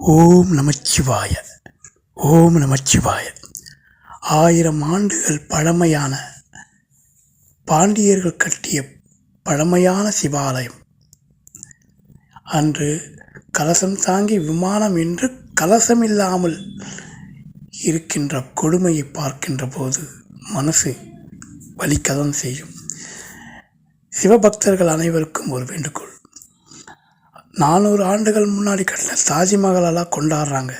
ஓம் நமச்சிவாய. ஓம் நமச்சிவாய. ஆயிரம் ஆண்டுகள் பழமையான பாண்டியர்கள் கட்டிய பழமையான சிவாலயம். அன்று கலசம் தாங்கி விமானம் என்று கலசம் இல்லாமல் இருக்கின்ற கொடுமையை பார்க்கின்ற போது மனசு வலிக்கதம் செய்யும். சிவபக்தர்கள் அனைவருக்கும் ஒரு வேண்டுகோள். நானூறு ஆண்டுகள் முன்னாடி கட்டின தாஜ்மஹாலெல்லாம் கொண்டாடுறாங்க.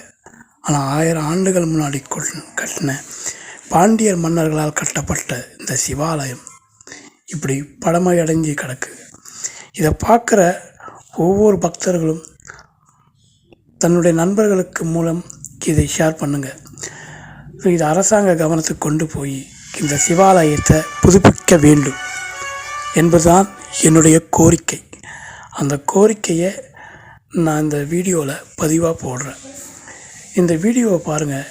ஆனால் ஆயிரம் ஆண்டுகள் முன்னாடி கட்டின பாண்டியர் மன்னர்களால் கட்டப்பட்ட இந்த சிவாலயம் இப்படி பழமையடைஞ்சு கிடக்கு. இதை பார்க்குற ஒவ்வொரு பக்தர்களும் தன்னுடைய நண்பர்களுக்கு மூலம் இதை ஷேர் பண்ணுங்கள் இது அரசாங்க கவனத்துக்கு கொண்டு போய் இந்த சிவாலயத்தை புதுப்பிக்க வேண்டும் என்பதுதான் என்னுடைய கோரிக்கை. அந்த கோரிக்கையை நான் இந்த வீடியோவில் பதிவாக போடுறேன். இந்த வீடியோவை பாருங்கள்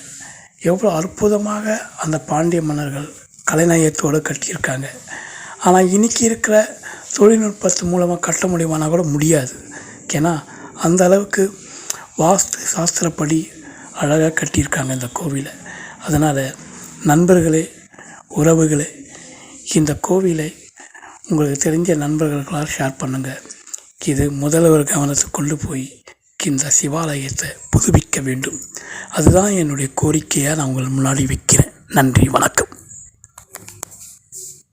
எவ்வளோ அற்புதமாக அந்த பாண்டிய மன்னர்கள் கலைநயத்தோடு கட்டியிருக்காங்க. ஆனால் இன்னைக்கு இருக்கிற தொழில்நுட்பத்து மூலமாக கட்ட முடியுமானா கூட முடியாது. ஏன்னா அந்த அளவுக்கு வாஸ்து சாஸ்திரப்படி அழகாக கட்டியிருக்காங்க இந்த கோவிலை. அதனால் நண்பர்களே உறவுகளே இந்த கோவிலை உங்களுக்கு தெரிஞ்ச நண்பர்களுக்கெல்லாம் ஷேர் பண்ணுங்கள் இது முதல்வர் கவனத்துக்கு கொண்டு போய் இந்த சிவாலயத்தை புதுப்பிக்க வேண்டும். அதுதான் என்னுடைய கோரிக்கையாக நான் உங்கள் முன்னாடி வைக்கிறேன். நன்றி வணக்கம்.